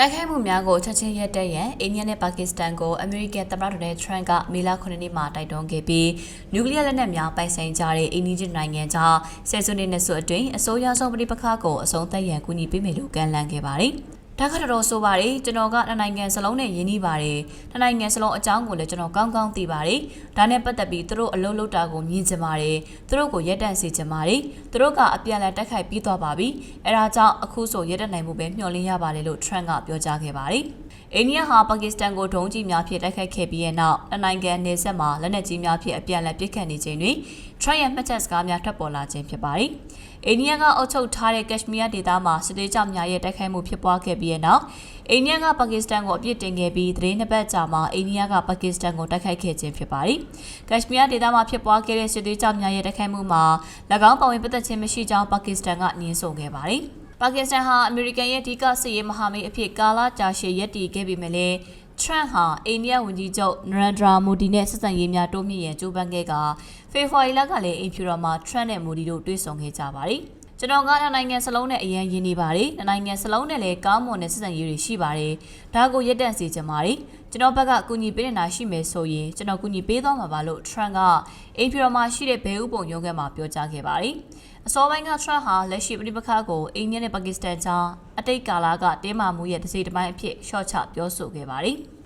တိုက်ခိုက်မှုများကိုချက်ချင်းရပ်တန့်ရန်အိန္ဒိယနဲ့ပါကစ္စတန်ကိုအမေရိကန်သမ္မတဒေါ်နယ်ထရန့်ကမေလ9ရက်နေ့မှာတိုက်တွန်းခဲ့ပြီးနျူကလ িয়ার လက်နက်များပိုင်ဆိုင်ကြတဲ့အိန္ဒိယနိုင်ငံကြားဆယ်စုနှစ်နှစ်စုအတွင်းအစိုးရဆုံးပဋိပက္ခကိုအဆုံးသတ်ရန်ကူညီပေးမယ်လို့ကမ်းလှမ်းခဲ့ပါတယ်။ ဒါကတော်တော်ဆိုပါတယ်ကျွန်တော်ကနှစ်နိုင်ငံစလုံးနဲ့ယဉ်နီးပါတယ်နှစ်နိုင်ငံစလုံးအကြောင်းကိုလည်းကျွန်တော်ကောင်းကောင်းသိပါတယ်ဒါနဲ့ပတ်သက်ပြီးသူတို့အလုပ်လုပ်တာကိုမြင်ချင်ပါတယ်သူတို့ကိုရက်တန့်စေချင်ပါတယ်သူတို့ကအပြန်အလှန်တက်ခိုက်ပြီးသွားပါပြီအဲဒါကြောင့်အခုဆိုရက်တန့်နိုင်မှုပဲမျှော်လင့်ရပါတယ်လို့ Trump ကပြောကြားခဲ့ပါတယ် အိန္ဒိယဟာပါကစ္စတန်ကိုဒုံးကျည်များဖြင့်တိုက်ခိုက်ခဲ့ပြီးတဲ့နောက်နိုင်ငံနေဆက်မှာလက်နက်ကြီးများဖြင့်အပြန်အလှန်ပစ်ခတ်နေချိန်တွင် Trump ရဲ့မှတ်ချက်စကားများထွက်ပေါ်လာခြင်းဖြစ်ပါတယ်။အိန္ဒိယကအုပ်ချုပ်ထားတဲ့ကက်ရှမီးယားဒေသမှာစစ်သေးကြောင်များရဲ့တိုက်ခိုက်မှုဖြစ်ပွားခဲ့ပြီးတဲ့နောက်အိန္ဒိယကပါကစ္စတန်ကိုအပြစ်တင်ခဲ့ပြီးသတင်းနှစ်ပတ်ကြာမှာအိန္ဒိယကပါကစ္စတန်ကိုတိုက်ခိုက်ခဲ့ခြင်းဖြစ်ပါတယ်။ကက်ရှမီးယားဒေသမှာဖြစ်ပွားခဲ့တဲ့စစ်သေးကြောင်များရဲ့တိုက်ခိုက်မှုမှာ၎င်းပါဝင်ပတ်သက်ခြင်းမရှိကြောင်းပါကစ္စတန်ကညင်းဆိုခဲ့ပါတယ်။ ပါကစ္စတန်ဟာအမေရိကန်ရဲ့အဓိကစစ်ရေးမဟာမိတ်အဖြစ်ကာလကြာရှည်ရပ်တည်ခဲ့ပြီးမြလဲထရန့်ဟာအိန္ဒိယဝန်ကြီးချုပ်နရန်ဒရာမိုဒီနဲ့ဆက်ဆံရေးများတိုးမြင့်ရန်ကြိုးပမ်းခဲ့ကဖေဖော်ဝါရီလကလည်းအိမ်ဖြူတော်မှာထရန့်နဲ့မိုဒီတို့တွေ့ဆုံခဲ့ကြပါတယ်။ ကျွန်တော်ကနိုင်ငံစလုံးနဲ့အရန်ရင်းနေပါတယ်။နိုင်ငံစလုံးနဲ့လည်းကောင်းမွန်တဲ့ဆက်ဆံရေးတွေရှိပါတယ်။ဒါကိုရက်တန့်စေချင်ပါတယ်။ကျွန်တော်ဘက်ကအကူအညီပေးနေတာရှိမယ်ဆိုရင်ကျွန်တော်ကူညီပေးသွားမှာပါလို့ထရန့်ကအိမ်ဖြူတော်မှာရှိတဲ့ဘဲဥပုံရုံးခန်းမှာပြောကြားခဲ့ပါတယ်။အစောပိုင်းကထရန့်ဟာလက်ရှိပြည်ပခါကိုအိန္ဒိယနဲ့ပါကစ္စတန်ကြားအတိတ်ကာလကတင်းမာမှုရဲ့တစ်စိတ်တစ်ပိုင်းအဖြစ်ရှော့ချပြောဆိုခဲ့ပါတယ်။